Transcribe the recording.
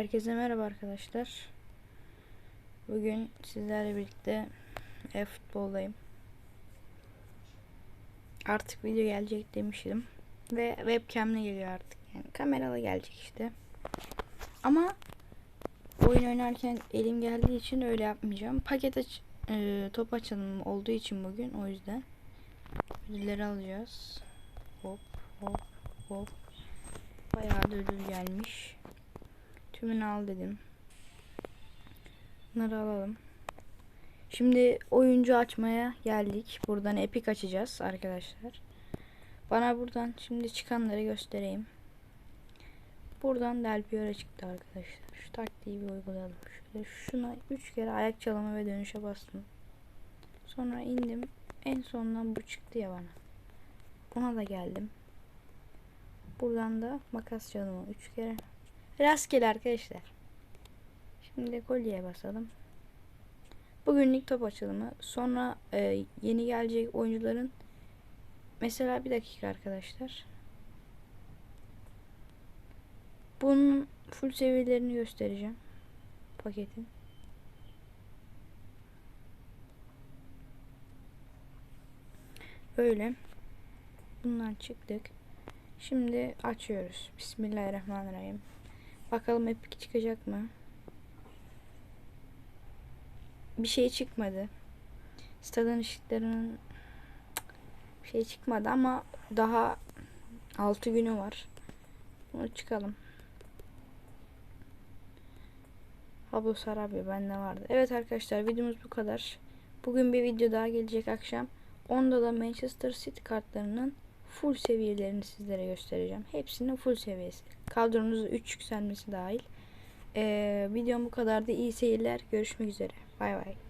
Herkese merhaba arkadaşlar. Bugün sizlerle birlikte e-futboldayım. Artık video gelecek demiştim. Ve webcam'le geliyor artık. Yani kameralı gelecek işte. Ama oyun oynarken elim geldiği için öyle yapmayacağım. Paket aç e, top açalım olduğu için bugün o yüzden ödülleri alacağız. Hop hop hop. Bayağı da ödül gelmiş. Tümünü al dedim. Bunları alalım. Şimdi oyuncu açmaya geldik. Buradan epik açacağız arkadaşlar. Bana buradan şimdi çıkanları göstereyim. Buradan Del Piero çıktı arkadaşlar. Şu taktiği bir uygulayalım. Şöyle şuna 3 kere ayak çalımı ve dönüşe bastım. Sonra indim. En sondan bu çıktı ya bana. Ona da geldim. Buradan da makas çalımı 3 kere. Rastgele arkadaşlar. Şimdi kolyeye basalım. Bugünlük top açılımı. Sonra e, yeni gelecek oyuncuların mesela bir dakika arkadaşlar. Bunun full seviyelerini göstereceğim. Paketin. Böyle. Bundan çıktık. Şimdi açıyoruz. Bismillahirrahmanirrahim. Bakalım epik çıkacak mı? Bir şey çıkmadı. Stadın ışıklarının bir şey çıkmadı ama daha 6 günü var. Bunu çıkalım. Pablo Sarabia bende vardı. Evet arkadaşlar videomuz bu kadar. Bugün bir video daha gelecek akşam. Onda da Manchester City kartlarının full seviyelerini sizlere göstereceğim. Hepsinin full seviyesi. Kadronuzda 3 yükselmesi dahil. Ee, videom bu kadardı. İyi seyirler. Görüşmek üzere. Bay bay.